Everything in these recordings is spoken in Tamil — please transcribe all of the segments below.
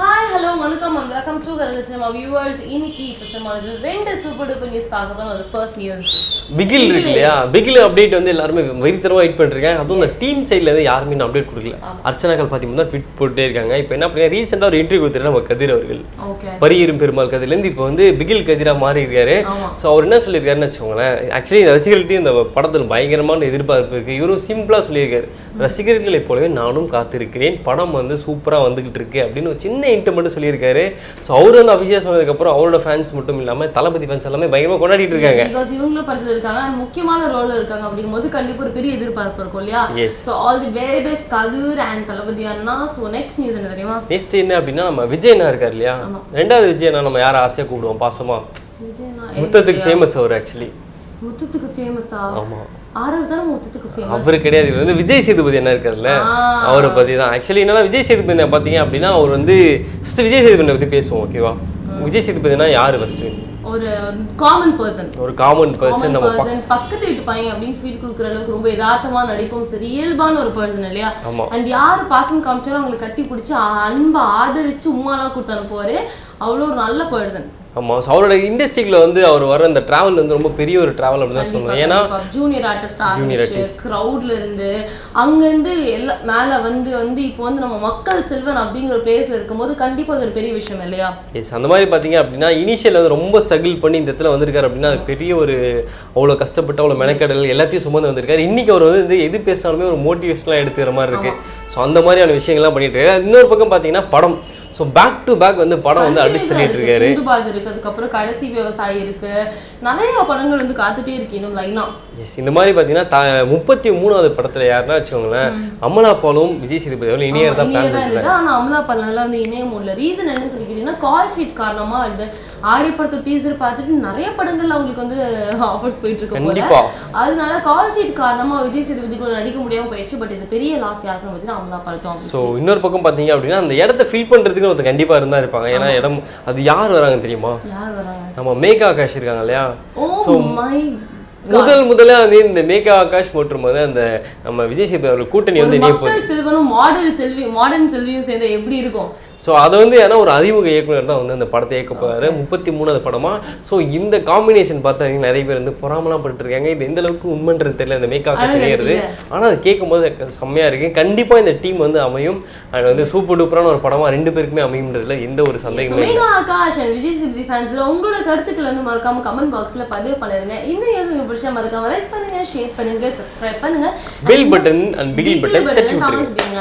hi hello வணக்கம் அண்ட் வெல்கம் டு நம்ம வியூவர்ஸ் இன்னைக்கு இப்போ சினிமாவில் ரெண்டு சூப்பர் டூப்பர் நியூஸ் பார்க்க போகிறோம் ஒரு ஃபர்ஸ்ட் நியூஸ் பிகில் இருக்கு இல்லையா பிகில் அப்டேட் வந்து எல்லாருமே வெறித்தரமா வெயிட் பண்ணிருக்காங்க. அதுவும் இந்த டீம் சைட்ல இருந்து யாருமே இன்னும் அப்டேட் கொடுக்கல. அர்ச்சனாக்கள் பார்த்தீங்கன்னா ட்விட் போட்டே இருக்காங்க. இப்போ என்ன பண்ணுங்க? ரீசெண்டாக ஒரு இன்டர்வியூ கொடுத்துட்டு நம்ம கதிர் அவர்கள். பரியரும் பெருமாள் கதிர்லேருந்து இப்போ வந்து பிகில் கதிரா மாறி இருக்காரு. ஸோ அவர் என்ன சொல்லியிருக்காருன்னு வச்சுக்கோங்களேன். ஆக்சுவலி ரசிகர்கள்ட்டையும் இந்த படத்தில் பயங்கரமான எதிர்பார்ப்பு இருக்கு. இவரும் சிம்பிளாக சொல்லியிருக்காரு. ரசிகர்களை போலவே நானும் காத்திருக்கிறேன். படம் வந்து சூப்பராக வந்துகிட்டு இருக்கு அப்படின்னு ஒரு சின்ன இன்ட்டு மட்டும் சொல்லியிருக்காரு. ஸோ அவர் வந்து அஃபிஷியல் சொன்னதுக்கப்புறம் அவரோட ஃபேன்ஸ் மட்டும் இல்லாமல் தளபதி ஃபேன்ஸ் எல்லாமே பயங்கரமாக கொண்டாடிட்டு இருக்காங்க. பிகாஸ் இவங்களும் படத்தில் இருக்காங்க. முக்கியமான ரோல் இருக்காங்க அப்படிங்கும்போது கண்டிப்பா ஒரு பெரிய எதிர்பார்ப்பு இருக்கும் இல்லையா? Yes. So all the very best Kathir and Thalapathy Anna. So next news என்ன தெரியுமா? நெக்ஸ்ட் என்ன அப்படின்னா நம்ம விஜயனா இருக்கார் இல்லையா? ரெண்டாவது விஜயனா நம்ம யாரை ஆசையா கூப்பிடுவோம்? பாசமா? விஜயனா முத்தத்துக்கு ஃபேமஸ் அவர் ஆக்சுவலி முத்தத்துக்கு ஃபேமஸா ஆமா. ஆறாவது தானே முத்தத்துக்கு ஃபேமஸ் அவரு கிடையாது. இது வந்து விஜய் சேதுபதி என்ன இருக்கார்ல அவரை பத்தி தான். ஆக்சுவலி என்னன்னா விஜய் சேதுபதி பார்த்தீங்க அப்படின்னா அவர் வந்து ஃபர்ஸ்ட் விஜய் சேதுபதி பத்தி பேசுவோம் ஓகேவா விஜய் சேதுபதினா யாரு ஃபர்ஸ்ட் ஒரு காமன் பர்சன் ஒரு காமன் பர்சன் நம்ம பக்கத்து வீட்டு பையன் அப்படின்னு ஃபீல் கொடுக்குற அளவுக்கு ரொம்ப யதார்த்தமா நடிப்பும் சரி இயல்பான ஒரு பர்சன் இல்லையா. அண்ட் யார் பாசம் காமிச்சாலும் அவங்களை கட்டி பிடிச்சி அன்பை ஆதரிச்சு உமாலாம் கொடுத்து அனுப்புவாரு. அவ்வளோ ஒரு நல்ல பர்சன் ஆமா ஸோ அவரோட இண்டஸ்ட்ரியில் வந்து அவர் வர அந்த டிராவல் வந்து ரொம்ப பெரிய ஒரு டிராவல் அப்படின்னு தான் சொல்லுவேன் ஏன்னா ஜூனியர் ஆர்டிஸ்ட் Junior ஆரம்பிச்சு கிரவுட்ல இருந்து அங்க இருந்து எல்லா மேல வந்து வந்து இப்போ வந்து நம்ம மக்கள் செல்வன் அப்படிங்கிற பிளேஸ்ல இருக்கும்போது கண்டிப்பா அது ஒரு பெரிய விஷயம் இல்லையா? எஸ் அந்த மாதிரி பார்த்தீங்க அப்படின்னா இனிஷியல் வந்து ரொம்ப ஸ்ட்ரகிள் பண்ணி இந்த இடத்துல வந்திருக்காரு அப்படின்னா அது பெரிய ஒரு அவ்வளோ கஷ்டப்பட்டு அவ்வளோ மெனக்கடல் எல்லாத்தையும் சுமந்து வந்திருக்காரு. இன்னைக்கு அவர் வந்து எது பேசினாலுமே ஒரு மோட்டிவேஷனலாக எடுத்துக்கிற மாதிரி இருக்கு. ஸோ அந்த மாதிரியான விஷயங்கள்லாம் பண்ணிட்டு இருக்காரு. இன்னொரு பக்கம் பார்த்தீங்கன்னா படம். ஸோ பேக் டு பேக் வந்து படம் வந்து அடிச்சு தள்ளிட்டு இருக்காரு. இருக்கு அதுக்கப்புறம் கடைசி விவசாயி இருக்கு. நிறைய படங்கள் வந்து காத்துட்டே இருக்கு இன்னும் லைனா இந்த மாதிரி பார்த்தீங்கன்னா த முப்பத்தி மூணாவது படத்தில் யாருன்னா வச்சுக்கோங்களேன் அமலா பாலும் விஜய் சேதுபதி அவர்கள் இனியர் தான் பிளான் இனியதான் பண்ணிருக்காங்க இருக்கு. ஆனா அமலா பல்லனால வந்து இணைய முடியல. ரீசன் என்னன்னு சொல்லிக்கிட்டீங்கன்னா கால் ஷீட் காரணமா இந்த ஆடி படத்து டீசர் பார்த்துட்டு நிறைய படங்கள்ல அவங்களுக்கு வந்து ஆஃபர்ஸ் போயிட்டு இருக்கு கண்டிப்பா. அதனால கால் ஷீட் காரணமா விஜய் சேதுபதி கூட நடிக்க முடியாம போயிடுச்சு பட் இது பெரிய லாஸ் யாருக்கும் பார்த்தீங்கன்னா அமலா படத்தோம் ஸோ இன்னொரு பக்கம் பார்த்தீங்க அப்படின்னா அந்த இடத்த ஃபில் பண்ணுறதுக்குன்னு ஒருத்தர் கண்டிப்பாக இருந்தா இருப்பாங்க. ஏன்னா இடம் அது யார் வராங்க தெரியுமா? நம்ம மேகா ஆகாஷ் இருக்காங்க இல்லையா? ஓ மை முதல் முதல்ல வந்து இந்த மேகா ஆகாஷ் மற்றும் வந்து அந்த நம்ம விஜய் சேதுபதி அவர்கள் கூட்டணி வந்து மாடல் செல்வி மாடர்ன் செல்வியும் சேர்ந்து எப்படி இருக்கும்? ஸோ அதை வந்து ஏன்னா ஒரு அறிமுக இயக்குனர் தான் வந்து அந்த படத்தை இயக்க போறாரு. முப்பத்தி மூணாவது படமா. ஸோ இந்த காம்பினேஷன் பார்த்தா நிறைய பேர் வந்து பொறாமலாம் இருக்காங்க. இது எந்த அளவுக்கு உண்மைன்றது தெரியல. இந்த மேக் ஆகாஷ் இணையிறது ஆனால் அது கேட்கும்போது செம்மையா இருக்கு. கண்டிப்பா இந்த டீம் வந்து அமையும். அது வந்து சூப்பர் டூப்பரான ஒரு படமா ரெண்டு பேருக்குமே அமையும்ன்றதுல எந்த ஒரு சந்தேகமே இல்லை. ஆகாஷ் விஜய் சேதுபதி ஃபேன்ஸ்ல உங்களோட கருத்துக்கள் வந்து மறக்காம கமெண்ட் பாக்ஸ்ல பதிவு பண்ணிருங்க. இந்த நியூஸ் பிடிச்சா மறக்காம லைக் பண்ணுங்க ஷேர் பண்ணுங்க சப்ஸ்கிரைப் பண்ணுங்க. Bell button and Bigil button தட்டி விட்டுருங்க.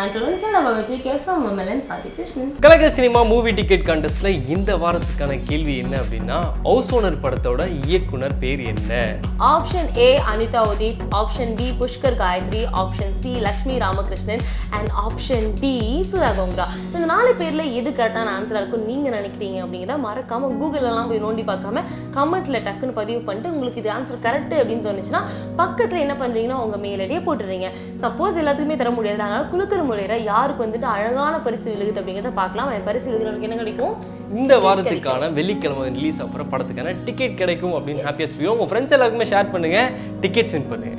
கிருஷ்ணன் கலக்கல் சினிமா மூவி டிக்கெட் கான்டெஸ்ட்ல இந்த வாரத்துக்கான கேள்வி என்ன அப்படின்னா ஹவுஸ் ஓனர் படத்தோட இயக்குனர் பேர் என்ன? Option A Anitha Udeep. Option B Pushkar Gayathri. Option C Lakshmi Ramakrishnan. And option D Sudha Kongara இந்த நாலு பேர்ல எது கரெக்டான ஆன்சரா இருக்கும் நீங்க நினைக்கிறீங்க அப்படிங்கிறத மறக்காம கூகுள் எல்லாம் போய் நோண்டி பார்க்காம கமெண்ட்ல டக்குன்னு பதிவு பண்ணிட்டு உங்களுக்கு இது ஆன்சர் கரெக்ட் அப்படின்னு தோணுச்சுன்னா பக்கத்துல என்ன பண்றீங்கன்னா உங்க மெயில் ஐடியை போட்டுறீங்க சப்போஸ் எல்லாத்துக்குமே தர முடியாது. அதனால குழுக்கிற முறையில யாருக்கு வந்துட்டு அழகான பரிசு விழுகுது அப்படிங்கிறத பார்க்கலாம். என் பரிசு விழுகிறவங்களுக்கு என்ன கிடைக்கும்? இந்த வாரத்துக்கான வெள்ளிக்கிழமை ரிலீஸ் அப்புறம் படத்துக்கான டிக்கெட் கிடைக்கும் அப்படின்னு ஹாப்பியாக சொல்லுவோம் உங்கள் ஃப்ரெண்ட்ஸ் எல்லாருக்குமே ஷேர் பண்ணுங்க. டிக்கெட்ஸ் வின் பண்ணுங்க.